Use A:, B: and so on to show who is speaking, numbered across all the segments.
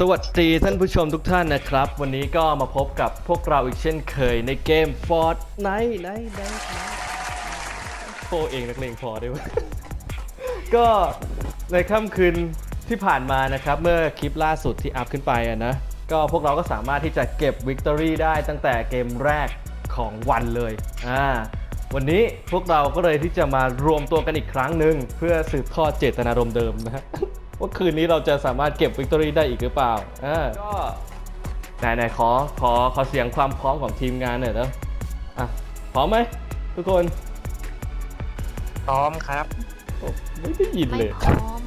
A: สวัสดีท่านผู้ชมทุกท่านนะครับ วันนี้ก็มาพบกับพวกเราอีกเช่นเคยในเกม Fortnite ไหนไหนโฟเองนักเลงพอได้ไหม ก็ในค่ำคืนที่ผ่านมานะครับ เมื่อคลิปล่าสุดที่อัพขึ้นไปอะนะ ก็พวกเราก็สามารถที่จะเก็บวิกตอรี่ได้ตั้งแต่เกมแรกของวันเลยอ่าวันนี้พวกเราก็เลยที่จะมารวมตัวกันอีกครั้งหนึ่งเพื่อสืบทอดเจตนารมณ์เดิมนะฮะ ว่าคืนนี้เราจะสามารถเก็บวิกตอรี่ได้อีกหรือเปล่าอ่าก็ไหนไหนขอขอขอเสียงความพร้อมของทีมงานหน่อยนะอะพร้อมไหมทุกคน
B: พร้อมครับ
A: โอ้ไม่ได้ยิน
C: ไม่
A: เลย
C: พร้อม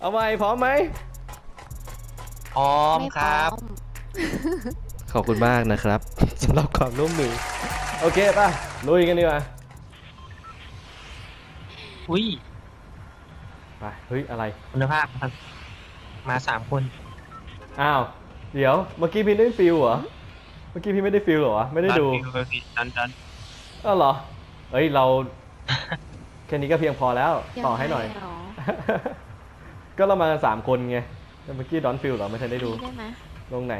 A: เอาไหมพร้อมไหม
B: พร้อม
C: ไม่
B: ค
C: พร้อ
B: รับ
C: ม
A: ขอบคุณมากนะครับสำหรับความร่วมมือ โอเคป่ะ ลุยกันดีกว่า
B: อุ้ย
A: ไปเฮ้ยอะไร
B: คุณภาพครับ มาสามคน
A: อ้าว เดี๋ยวเมื่อกี้พี่ไม่ได้ฟิลเหรอ เมื่อกี้พี่ไม่ได้ฟิลเหรอวะไม่ได้ดู
B: ดันดัน
A: อ้าวเหรอเฮ้ยเรา แค่นี้ก็เพียงพอแล้ว
C: ยัง
A: ต่อให้หน่อย
C: ไงรอ
A: ก็เรามากันสามคนไงแต่เมื่อกี้ดอนฟิลเหรอไม่ทันได้ดู
C: ได้ไหม
A: ลงไหน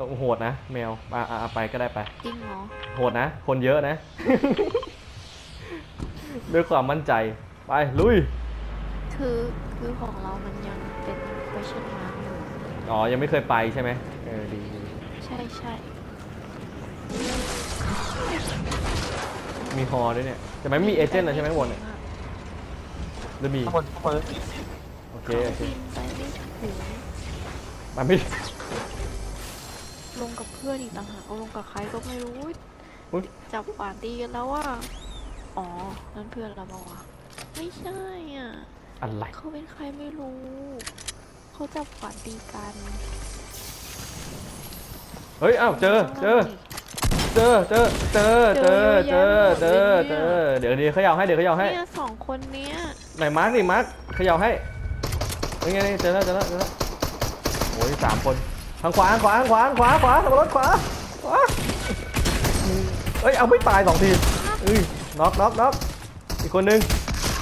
A: ลงโหดนะ แมวอะอะอะไปก็ได้ไป
C: จริงเหรอ
A: โหดนะ คนเยอะนะ ด้วยความมั่นใจ ไป ลุย
C: คือคือของเรามันยังเป็น question mark อยู่
A: อ๋อ ยังไม่เคยไปใช่ไหมเออดีดี
C: ใช่ใช่
A: มีฮอด้วยเนี่ยแต่ไม่มีเอเจนต์นะใช่ไหมข้างบนเนี่ยหรือมี
B: ข้างบนข้างบน
A: โอเค
C: เขา
A: โอเค
C: บินไปไม่ถึง
A: มันไม่
C: ลงกับเพื่อนอีกต่างหากเอาลงกับใครก็ไม่รู้
A: อุ๊ย
C: จับขวานตีกันแล้วว่าอ๋อนั่นเพื่อนเราบอกว่าไม่ใช่อะ
A: อะไร
C: เขาเป็นใครไม่รู้ เขาจับขวานตีกัน
A: เฮ้ย อ้าว เจอ เจอ เจอ เจอ เจอ เจอ เจอ เจอ เจอ เดี๋ยวเดี๋ยวเขย่าให้ เดี๋ยวเขย่าให้
C: เนี่ยสองคนเนี้ย
A: ไหนมาร์คดิมาร์คเขย่าให้เป็นไงนี่เจอแล้วเจอแล้วเจอแล้วโอ้ยสามคน ทางขวาทางขวาทางขวาทางขวา ขวาขับรถขวา ขวาเอ้ย เอาไม่ตายสองทีเอ้ยน็อกน็อกน็อกอีกคนนึง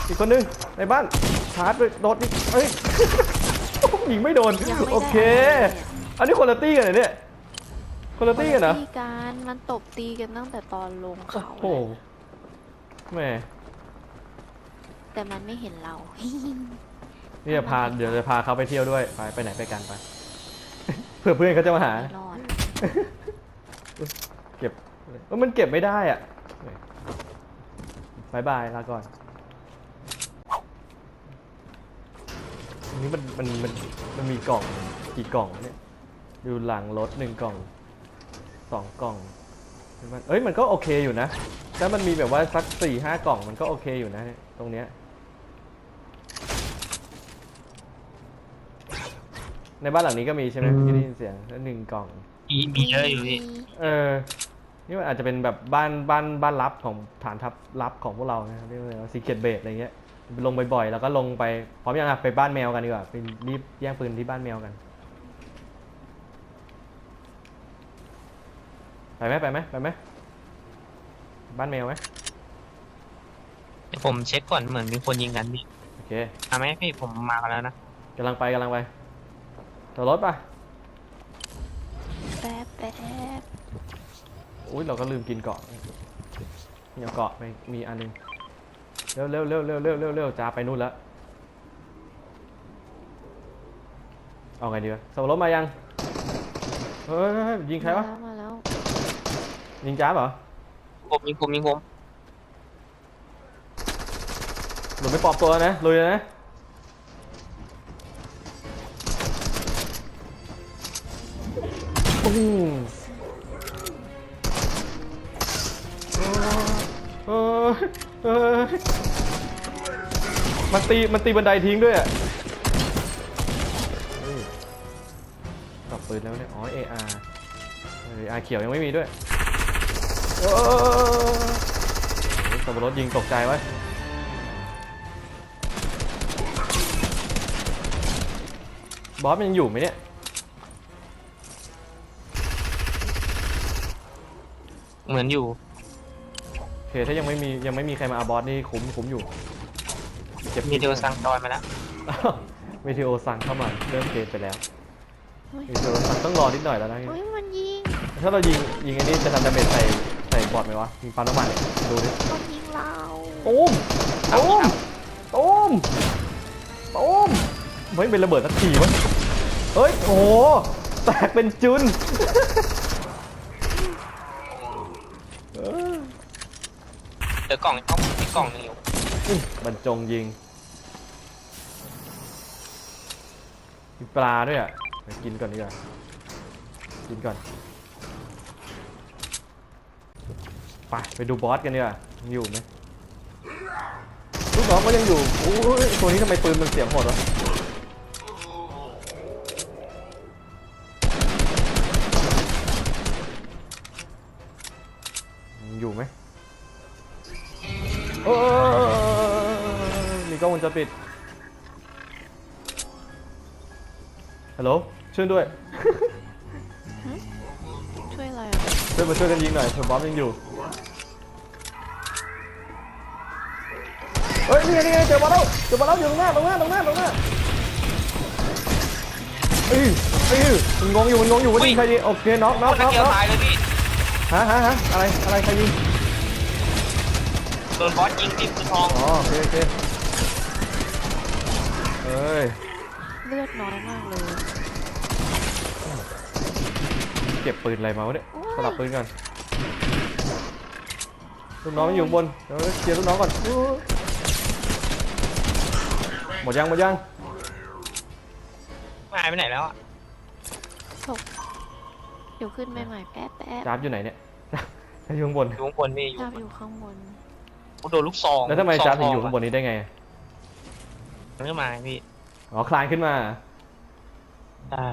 A: อีกคนนึง ในบ้าน ชาร์จไปโดดอีกเอ้ยยิงไม่โดน
C: ยังไม่ได้
A: โอเค
C: อะไรเลยอะ
A: อันนี้คนละตี้กันเหรอเนี่ยคนละตี้กันเหรอ
C: ตีกันมันตบตีกันตั้งแต่ตอนลง
A: โอ้
C: เขา
A: โห
C: เลย
A: แหม่
C: แต่มันไม่เห็นเรา
A: นี่จะพา เดี๋ยวจะพาเขาไปเที่ยวด้วย ไปไปไหนไปกันไป เผื่อเพื่อนเขาจะมาหา
C: ไม่รอด
A: เก็บเอ้ยมันเก็บไม่ได้อะบายบายลาก่อน อันนี้มันมันมันมันมีกล่องกี่กล่องวะเนี่ยดูหลังรถหนึ่งกล่องสองกล่องมันเอ้ยมันก็โอเคอยู่นะถ้ามันมีแบบว่าสักสี่ห้ากล่องมันก็โอเคอยู่นะ ตรงเนี้ยในบ้านหลังนี้ก็มีใช่ไหมที่ได้ยินเสียงแล้วหนึ่งกล่อง
B: มีมีเยอะอยู่พี่
A: เออ นี่มันอาจจะเป็นแบบบ้านบ้านบ้านลับของฐานทัพลับของพวกเรานะครับเรียกว่าซีเ e ตเบสอะไรเงี้ย ลงบ่อยๆ แล้วก็ลงไปพร้อมยังอะไปบ้านแมวกันดีกว่าไปรีบแย่งปืนที่บ้านแมวกัน ไปไหมไปไหมไปไหมบ้านแมวไหม
B: เดี๋ยวผมเช็คก่อนเหมือนมีคนยิงกันพี่
A: โอเค
B: ทำไหมพี่ผมมากันแล้วนะ
A: กำลังไปกำลังไปต่อรถป่ะ
C: แป๊บแป๊บ
A: อุ้ยเราก็ลืมกินเกาะเดี๋ยวเกาะไปมีอันหนึง เร็วเร็วเร็วเร็วเร็วเร็วเร็วจ้าไปนู่นแล้วเอาไงดีวะสมรถมายังเฮ้ยเฮ้ยเฮ้ยยิงใครวะ
C: มาแล้ว
A: ยิงจ้าบเหรอ
B: ผมยิงผมยิงผม
A: หลุดไม่ปลอบตัวนะลุยเลยนะปุ้งเออเออ มันตีมันตีบันไดทิ้งด้วยอะเฮ้ยตอบปืนแล้วเนี่ย อ๋อ AR AR เขียวยังไม่มีด้วยโอ้ยสับปะรถยิงตกใจไว้บอสมันยังอยู่ไหมเนี่ย
B: เหมือนอยู่
A: โอเค ถ้ายังไม่มียังไม่มีใครมาเอาบอสนี่คุ้มคุ้มอยู่ เก็บ
B: มีเดียวสั่งจอยมาแล้ว
A: อ้าวเมทีโอสั่งเข้ามาเริ่มเกมไปแล้ว
C: เฮ้ย
A: เมทีโอสั่งต้องรอนิดหน่อยแล้วนะ
C: เฮ้ยมันยิง
A: ถ้าเรายิงยิงไอ้นี่จะทำดาเมจใส่ใส่บอดไหมวะยิงปั๊มน้ำมันเนี่ยดูดิ
C: มันยิงเรา
A: ตูมตูมตูมตูมเฮ้ยเป็นระเบิดสักทีวะเฮ้ยโอ้โหแตกเป็นจุนเออ
B: เดี๋ยวกล่องต้องมีกล่องหนึงอยู่
A: อื้อ บรรจงยิงมีปลาด้วยอะไปกินก่อนดีกว่ากินก่อน ไปไปดูบอสกันดีกว่ายังอยู่ไหมลูกน้องก็ยังอยู่โอ้ยตัวนี้ทำไมปืนมันเสียงโหดวะยังอยู่ไหมโอ้ยมีก ล้องวงจรปิด ฮัลโหล ช่วยด้วย
C: ช่วยอะไรอะ
A: ช่วยมาช่วยกันยิงหน่อยเผื่อบอสยังอยู่ เฮ้ยนี่ไงนี่ไงเจอบอสแล้วเจอบอสแล้วอยู่ตรงหน้าตรงหน้าตรงหน้าตรงหน้าเอ้ยเอ้ยมันงงอยู่มันงงอยู่ว่ายิงใครดีโอเคน็อกน็อก
B: นั
A: น็
B: ก
A: อก
B: เกียว
A: น็อก
B: ตายเลยพี่
A: ฮะฮะฮะอะไรอะไรใครยิง
B: โดนบอสยิงที่ปืนทอง
A: อ๋อโอเคโอเคเอ้ย
C: เลือดน้อยมากเลย
A: เก็บปืนอะไรมาวะเนี่ย
C: โอ้ย
A: สลับปืนก่อนลูกน้องมันอยู่ข้างบนเดี๋ยวเคลียร์ลูกน้องก่อนอู้หมดยังหมดยัง
B: หายไปไหนแล้วอะ
C: เดี๋ยวขึ้นใหม่ๆแป๊บแป๊บ
A: จ้าบอยู่ไหนเนี่ยจ้าบอยู่ข้างบน
B: อยู่ข้างบนพี่อยู่
C: จั
B: ข้า
C: บ
B: งบน
C: อยู่ข้างบน
B: กูโดนลูกซอง
A: แล้วทำไม
B: ลูกซ
A: จ้าบถึงอยู่
B: ท
A: ข้างบนนี้ได้ไง
B: มันก็มาพี่
A: อ๋อคลานขึ้นมา
B: ได้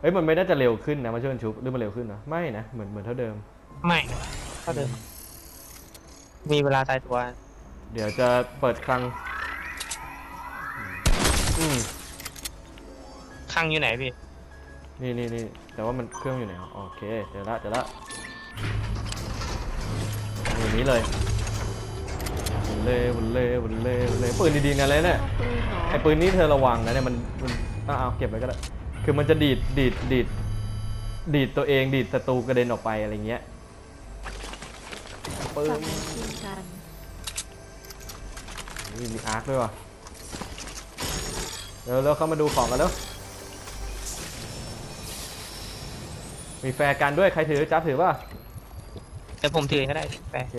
A: เอ้ยมันไม่น่าจะเร็วขึ้นนะมาช่วยกันชุบหรือมันเร็วขึ้นนะไม่นะเหมือนเหมือนเท่าเดิม
B: ไม่เท่าเดิม มีเวลาตายตัว
A: เดี๋ยวจะเปิดคลังอืม
B: ข้างอยู่ไหนพี่
A: นี่นี่นี่แต่ว่ามันเครื่องอยู่ไหนอ๋อโอเคเดี๋ยวละเดี๋ยวละอย่างนี้เลยวน เล่วนเล่วนเล่วนเล่ปืนดีๆนะเลยเนี่ย
C: เอาปืนเหรอ
A: ไอ้ปืนนี้เธอระวังนะเนี่ยมันมันอ้าวเอาเก็บไว้ก็ได้คือมันจะดีดดีดดีดดีดตัวเองดีดศัตรูกระเด็นออกไปอะไรเงี้ยปื
C: จับ
A: น
C: ยิงกัน
A: นี่มีอาร์คด้วยว่ะเร็วเร็วเข้ามาดูของกันแล้ว มีแฟร์กันด้วยใครถือจับถือป่ะ
B: แต่ผมถือก็ได้แปะ
A: โอเค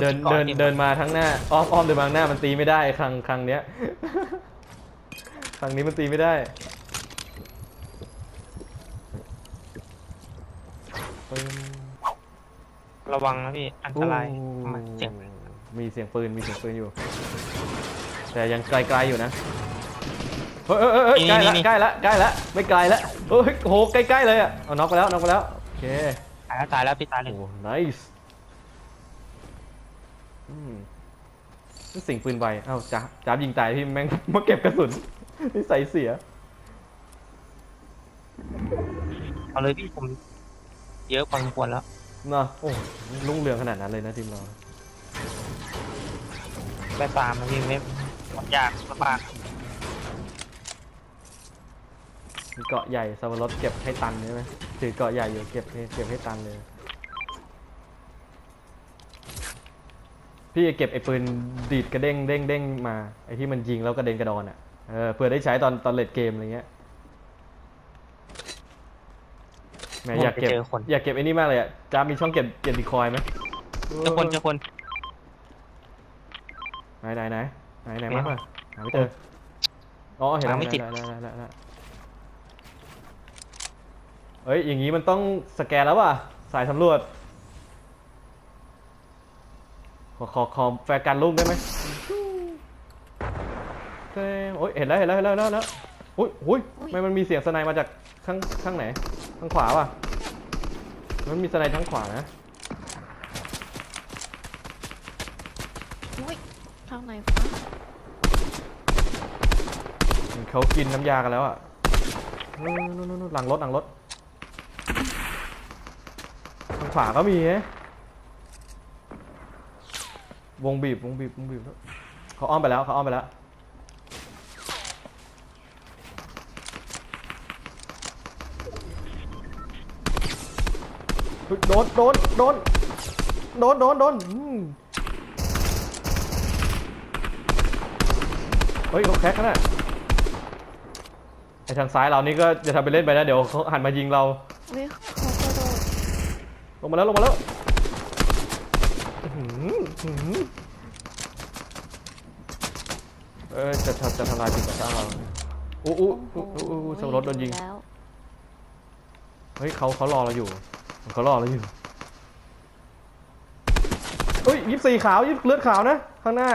A: เดิน
B: มา
A: เดิน
B: กิ
A: เดิน
B: ก่อ
A: เดินมาทั้งหน้าอ้อมอ้อมเดินมาข้างหน้ามันตีไม่ได้ครั้งครั้งเนี้ยครั้งนี้มันตีไม่ได้ปึ้ง
B: ระวังนะพี่อันตราย
A: โอ้
B: มาเจ็บ
A: มีเสียงปืนมีเสียงปืนอยู่ แต่ยังไกลๆอยู่นะเฮ้ยเฮ้ยเฮ้ยเฮ้ยใกล้ละใกล้ละใกล้ละไม่ไกลละเฮ้ยโหใกล้ๆเลยอะเอาน็อกไปแล้วน็อกไปแล้วโอเค
B: ตายแล้วตายแล้วพี่ตายเลย
A: โอ้ nice อืมนี่สิ่งปืนไวเอ้าจ้าจ้าบยิงตายที่แม่งมาเก็บกระสุนนิสัยเสีย
B: เอาเลยพี่ผมเยอะพอสมควรแล้ว
A: เนาะโอ้รุ่งเรืองขนาดนั้นเลยนะทีมเรา
B: ไปตามนะพี่ไม่ยากลำบาก
A: มีเกาะใหญ่สวรสเก็บให้ตันใช่ไหมถือเกาะใหญ่อยู่เก็บให้เก็บให้ตันเลย พี่จะเก็บไอ้ปืนดีดกระเด้งเด้งเด้งมาไอ้ที่มันยิงแล้วกระเด็นกระดอนอะเออเผื่อได้ใช้ตอนตอนเลดเกมอะไรเงี้ยแหมอยากเก็บ
B: ไปเจอคน
A: อยากเก็บไอ้นี่มากเลยอะจ้าบมีช่องเก็บเก็บดีคอยไหม
B: เจอคนเจอคน
A: ไหนไหนไหนไหนไหน
B: ไม่
A: มาก่อนหาไม่เจออ๋อเห็นแล้ว
B: หาไม่ติด
A: แล้วแล้วแล้วแล้วเอ้ยอย่างนี้มันต้องสแกนแล้วว่ะสายสำรวจ ขอขอขอแฟร์กันลูกได้ไหมเต้โอ้ยเห็นแล้วเห็นแล้วเห็นแล้วเห็นแล้วเห็นแล้วอุ้ยอุ้ยทำไมมันมีเสียงสไนด์มาจากข้างข้างไหนข้างขวาป่ะมันมีสไนด์ทั้งขวานะ
C: อุ้ยข้างในฟ้า
A: เหมือนเขากินน้ำยากันแล้วอะนู่นนู่นนู่นนู่นหลังรถหลังรถ ทางขวาก็มีฮะ วงบีบวงบีบวงบีบแล้วเขาอ้อมไปแล้วเขาอ้อมไปแล้วเฮ้ยโดนโดนโดนโดนโดนโดนอืมเฮ้ยเขาแคกกันน่ะไอทางซ้ายเรานี่ก็จะทำไปเล่นไปนะเดี๋ยวเขาหันมายิงเรา
C: เว้ยเขากระโดด
A: ลงมาแล้วลงมาแล้วอื้อหืออื้อหือ เออจะจะจะทำลายจิตกระชากเราอู้อู้อู้อู้อู้อู้สมรถโดนยิง
C: แล้ว
A: เฮ้ยเขาเขารอเราอยู่เขารอเราอยู่เฮ้ยยี่สี่ขาวยี่เลือดขาวนะ ข้างหน้า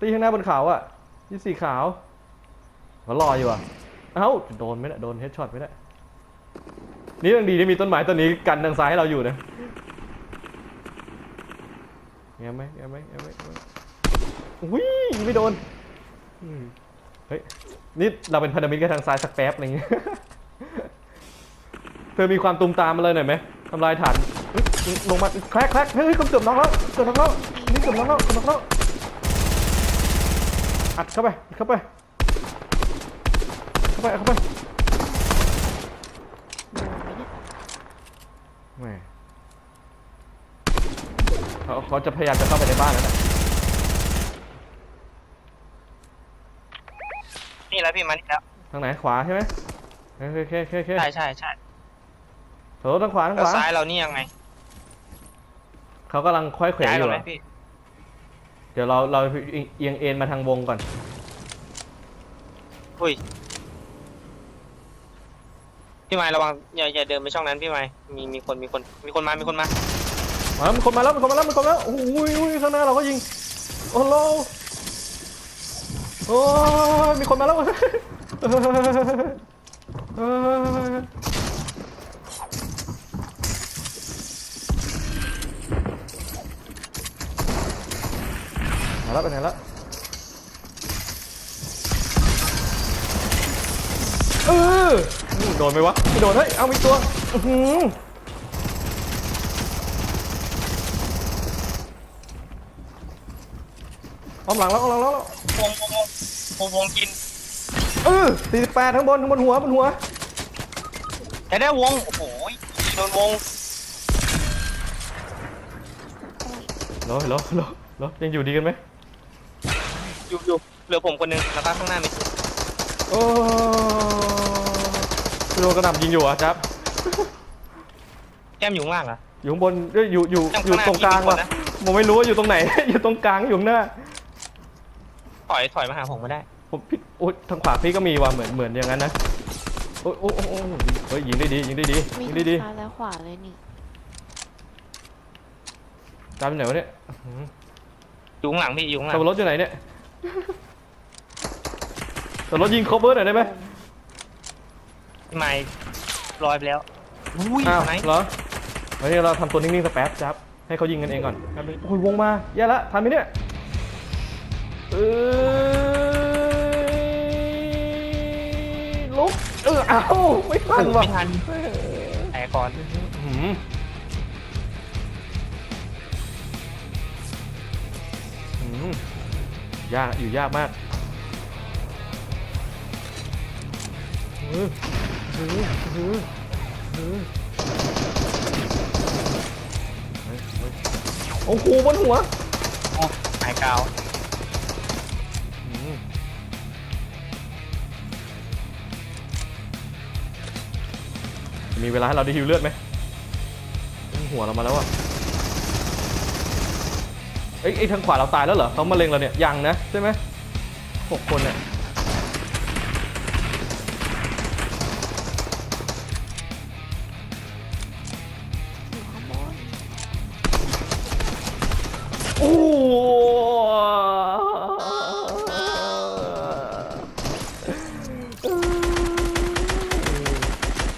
A: ตีข้างหน้าบนเขาอะยี่สี่ขาวเขารออยู่อะเอ้าโดนไหมเนี่ยโดนเฮดช็อตไหมเนี่ยนี่ยังดีที่มีต้นไม้ต้นนี้กันทางซ้ายให้เราอยู่นะ เงี้ยไหมเงี้ยไหมเงี้ยไหมเงี้ยไหมอุ้ยยิงไม่โดนเฮ้ยนี่เราเป็นพันธมิตรกันทางซ้ายสักแป๊บอะไรเงี้ยเธอมีความตุมตามมาเลยหน่อยไหมทำลายฐานลงมาแคลกแคลกเฮ้ยเกือบน็อกแล้วเกือบน็อกแล้วนี่เกือบน็อกแล้วเกือบน็อกแล้วอัดเข้าไปเข้าไปเข้าไปเข้าไป
C: โดนไหมเนี่ย
A: แหม เขาเขาจะพยายามจะเข้าไปในบ้านแล้วนะ
B: นี่แล้วพี่มานี่แล้ว
A: ทางไหนขวาใช่ไหมโอเคโอเคโอเคโอเค
B: ใช่ใช่ใช่
A: โถทางขวาทาง
B: แล้
A: ข
B: ว
A: วา
B: ซ้ายเรานี่ยังไง
A: เขากำลังค่อยเขว
B: ย้าย
A: อ
B: เรา
A: ยู่
B: ไหม
A: อะ
B: พี่
A: เดี๋ยวเราเราเอียงเอ็นมาทางวงก่อน
B: อุ้ยพี่ไม้ระวังอย่าอย่าเดินไปช่องนั้นพี่ไม้มีมีคนมีคนมีคนมามีคนมา
A: มาแล้วมีคนมาแล้วมีคนมาแล้วมีคนมาแล้วโอ้ยโอ้ยข้างหน้าเราก็ยิงโอ้โหโอ้ยมีคนมาแล้วเฮ้ยมาแล้วไปไหนแล้วเออโดนไหมวะไม่โดนเฮ้ยเอามีตัวอื้อ ออ้อมหลังแล้วอ้อมหลังแล้ว
B: วงวงวงวงวงกิน
A: เออสี่สิบแปดทั้งบนทั้งบนหัวบนหัว
B: แต่ได้วง โอ้โหโดนวง
A: เหรอเหรอเหรอเหรอยังอยู่ดีกันไหม
B: อยู่อยู่เหลือผมคนหนึงแล้วก็ข้างหน้ามี
A: โอ้โดนกระหน่ำยิงอยู่อะจ๊บ
B: แก้มอยู่ข้างล่างเหรอ
A: อยู่ข้างบนเอ้ยอยู่อยู่
B: ข้าง
A: อยู่
B: หน้า
A: ตรงกลาง
B: มีคน
A: ว่ะ
B: นะ
A: ผมไม่รู้ว่าอยู่ตรงไหน อยู่ตรงกลางอยู่ข้างหน้า
B: ถอยถอยมาหาผมมาได้
A: ผมพี่โอ๊ยทางขวาพี่ก็มีว่ะเหมือนเหมือนอย่างนั้นนะโอ้ยโอ้ยโอ้ยโอ้ยเฮ้ยยิงได้ดียิงได้ดี
C: มี
A: ยิง
C: ทั้
A: ได้
C: ง
A: ดี
C: ซ้ายและขวาเลยนี่
A: จำไหนวะเนี่ยอื้อหือ
B: อยู่ข้างหลังพี่อยู่ข้างหลั
A: สั
B: ง
A: บปะรถอยู่ไหนเนี่ยสับปะรถยิง cover หน่อยได้ไหม
B: พี่ไม้ลอยไปแล้วอุ้ย
A: อ้าว
B: ไหน
A: เหรอเฮ้ยเราทำตัวนิ่งๆสักแป๊บจับให้เขายิงกันเองก่อนแป๊บนึงโอ้ยวงมาแย่ละทันไหมเนี่ย เออลุกเออเอ้าไม่ทันว่ะ
B: ไม่ทัน แตกก่อน
A: หืมหืมยากอยู่ยากมากเออเออเออเออเฮ้ยเฮ้ยโอ้โหบนหัว
B: หายกาว
A: มีเวลาให้เราได้ฮิวเลือดไหมหัวเรามาแล้วอะเอ้ยไอ้ทางขวาเราตายแล้วเหรอเขามาเล็งเราเนี่ยยังนะใช่ไหมหกคนเนี่ยโอ้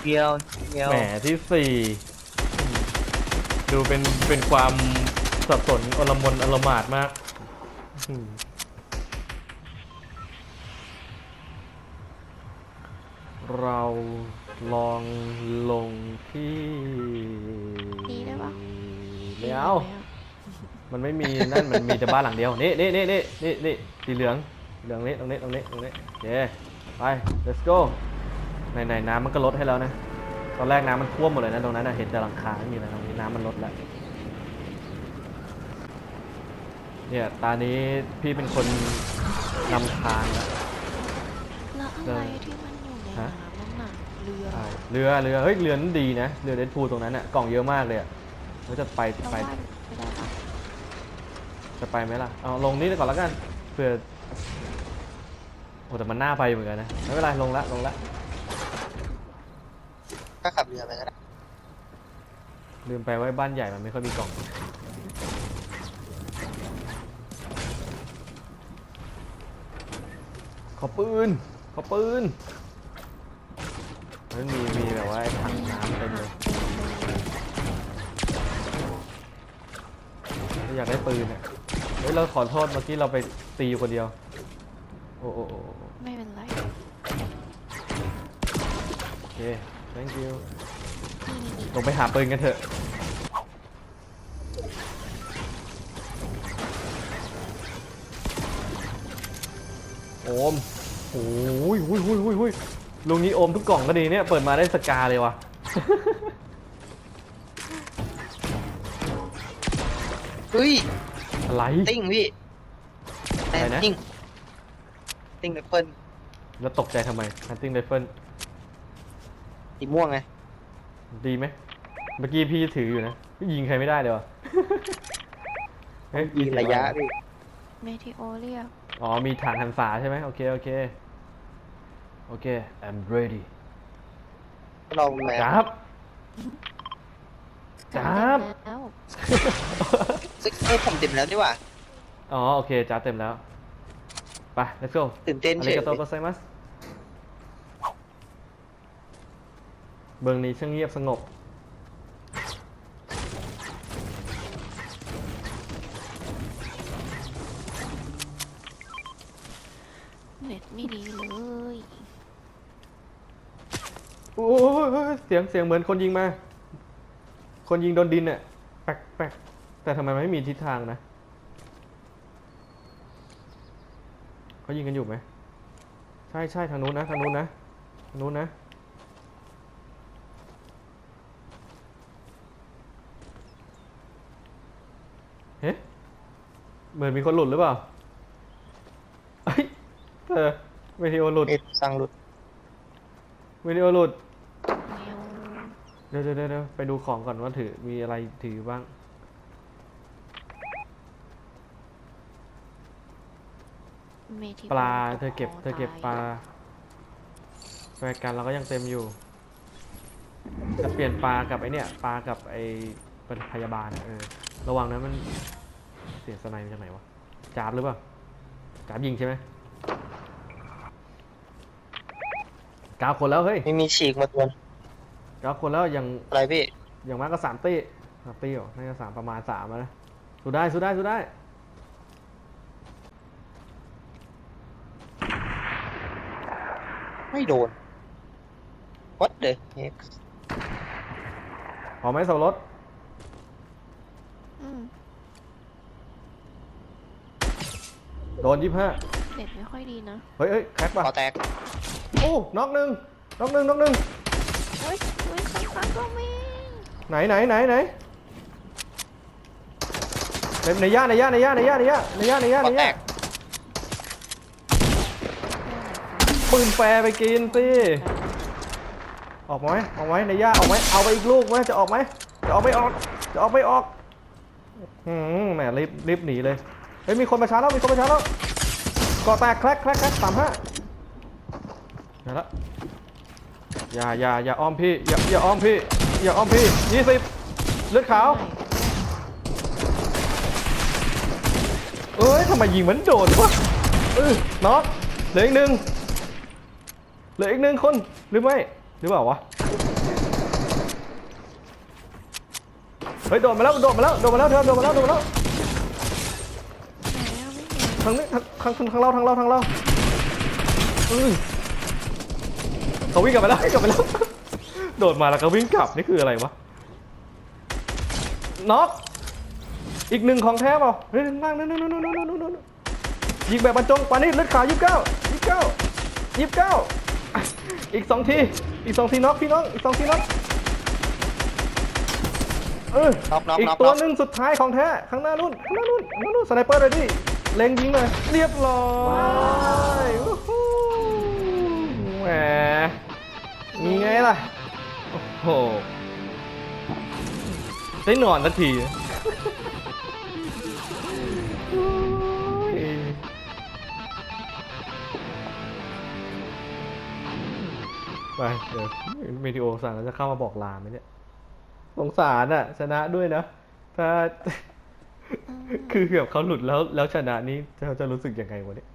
B: เดียว เดียว
A: แหมที่สี่ดูเป็นเป็นความสับสนอลมนอลหมาดมากอืมเราลองลงที่
C: นี่ได้ปะ
A: ไม่เอา
C: ไหมอะ
A: มันไม่มีนั่นมันมีแต่บ้านหลังเดียวนี่นี่นี่นี่นี่นี่สีเหลืองเหลืองนี้ตรงนี้ตรงนี้ตรงนี้โอเคไป let's go ไหนไหนน้ำมันก็ลดให้แล้วนะ ตอนแรกน้ำมันท่วมหมดเลยนะตรงนั้นนะเห็นแต่หลังคาไม่มีอะไรตรงนี้น้ำมันลดแล้วเนี่ยตานี้พี่เป็นคนนำทางแล้ว
C: แล้วอะไรที่มันอยู่ใน
A: ฮะ
C: น้ำนั่นน่ะเรือ
A: ใช่เรือเรือเฮ้ยเรือนั้นดีนะเรือเดดพูลตรงนั้นอะกล่องเยอะมากเลยอะเราจะไป
C: เรา
A: ไป
C: ว่าไม่ได้ปะ
A: จะไปไหมล่ะ เอาลงนี่ก่อนแล้วกันเพื่อ โอ้แต่มันน่าไปเหมือนกันนะ ไม่เป็นไรลงละลงละ
B: ก็ขับเรือไปก็ได้
A: ลืมไปว่าบ้านใหญ่มันไม่ค่อยมีกล่อง ขอปืน ขอปืนมันมีมีแบบว่าไอ้ถังน้ำเต็มเลยอยากได้ปืนอะเฮ้ยเราขอโทษเมื่อกี้เราไปตีอยู่คนเดียว โอ้โอ้โอ้โอ้
C: ไม่เป็นไร
A: โอเค thank you
C: นี่นี่นี่
A: ลงไปหาปืนกันเถอะ โอมโอ้ยหุยหุยหุยหุยลุงนี้โอมทุกกล่องก็ดีเนี่ย เปิดมาได้สกาเลยวะ
B: เฮ้ย
A: อะไร
B: ติ้งพี่
A: อะไรนะ
B: ติ้งติ้งไรเฟิล
A: แล้วตกใจทำไม hunting rifle
B: สีม่วงไง
A: ดีไหมเมื่อกี้พี่ถืออยู่นะยิงใครไม่ได้เลยวะเฮ้ย
B: ยิงระยะพี่
C: เมทิโอเรียก
A: อ๋อมีฐานหันษาใช่ไหมโอเคโอเคโอเค I'm ready
B: เราแม
A: จับจับ
C: แล้ว
B: ซึ่งเอ้ยผมเต็มแล้วดีกว่า
A: อ๋อโอเคจ้าเต็มแล้วไป let's go
B: ตื่นเต้น
A: อา
B: เฉ
A: ริ
B: ย
A: กาโตโกไซมัส เบืองนี้ช่างเงียบสงบ
C: เน็ตไม่ดีเลย
A: โอ้ยเสียงเสียงเหมือนคนยิงมา คนยิงโดนดินเนี่ยแป๊กแป๊กแต่ทำไมมันไม่มีทิศทางนะเขายิงกันอยู่ไหม ใช่ใช่ทางนู้นนะ ทางนู้นนะ ทางนู้นนะ เหมือนมีคนหลุดหรือเปล่าเอ้ยเธอวิดีโอหลุด
B: เอ็ดสั่งหลุด
A: วิดีโอหลุด
C: แมว
A: เดี๋ยวเดี๋ยวเดี๋ยวไปดูของก่อนว่าถือมีอะไรถือบ้าง
C: เมทิโอ
A: ปลาเธอเก็บ
C: โเธ
A: อเก็บปลาแฟร์กันเราก็ยังเต็มอยู่ จะเปลี่ยนปลากับไอเนี่ยปลากับไอเป็นพยาบาลอะเออระวังนะมัน เสียงสไนมาจากไหนวะจาบหรือเปล่าจาบยิงใช่ไหมเก้าคนแล้วเฮ้ย
B: ไม่มีฉีกมาตัว
A: เก้าคนแล้วยัง
B: อะไรพี่
A: อย่างมากก็สามตี้สามตี้เหรอน่าจะสามประมาณสามอะนะสู้ได้สู้ได้สู้ได้
B: ไม่โดน what the heck
A: พอไหมสับปะรถ
C: อืม
A: โดนยี่ห้า
C: เน็ตไม่ค่อยดีนะ
A: เฮ้ยเฮ้ยแคร็กป่ะ
B: คอแตก
A: โอ้น็อกหนึ่งน็อกหนึ่งน็อกหนึ่ง
C: เฮ้ยเฮ้ยข้างๆก็มี
A: ไหนไหนไหนไหนในในย่าในย่าในย่าในย่าในย่าในย่าในย่า
B: ค
A: ใน
B: อแต
A: ย่ากปืนแฟร์ไปกินสิออกไหมออกไหมในย่าออกไหมเอาไปอีกลูกไหมจะออกไหมจะออกไม่ออกจะออกไม่ออกอืมแหมรีบรีบหนีเลยเฮ้ยมีคนมาช้าแล้วมีคนมาช้าแล้วก่อแตกแคร็กแคร็กแคร็กสามห้าเดี๋ยวละอย่าอย่าอย่าอ้อมพี่อย่าอย่าอ้อมพี่อย่าอ้อมพี่ยี่สิบเลือดขาวเอ้ยทำไมยิงเหมือนโดดวะเออน็อกเหลืออีกหนึ่งเหลืออีกหนึ่งคนหรือไม่หรือเปล่าวะเฮ้ยโดดมาแล้วโดดมาแล้วโดดมาแล้วเธอโดดมาแล้วโดดมาแล้ว ทางนี้ทางทางทางเราทางเราทางเราเออเขาวิ่งกลับไปแล้ววิ่งกลับไปแล้ว โดดมาแล้วก็วิ่งกลับนี่คืออะไรวะน็อกอีกหนึ่งของแท้เปล่าเฮ้ยข้างล่างนั่นนั่นนั่นนั่นนั่นนั่นยิงแบบบรรจงปานี่เลือดขาวยี่สิบเก้ายี่สิบเก้ายี่สิบเก้าอีกสองที อีกสองทีน็อกพี่น้อง อีกสองทีน็อกเออ
B: น็อกน็อก
A: อีก
B: น็อก
A: ตัว
B: น็อก
A: หนึ่งสุดท้ายของแท้ ข้างหน้านู่นข้างหน้านู่นข้างหน้านู่นสไนเปอร์เลยดิ เล็งยิงเลย เรียบร้อยแหมมีไงล่ะ โอ้โห ได้นอนสักทีไปเดี๋ยวเมทิโอสั่งแล้วจะเข้ามาบอกลาไหมเนี่ย สงสารอะ ชนะด้วยนะ ถ้า คือแบบเขาหลุดแล้วแล้วชนะนี้เขาจะรู้สึกยังไงวะเนี่ย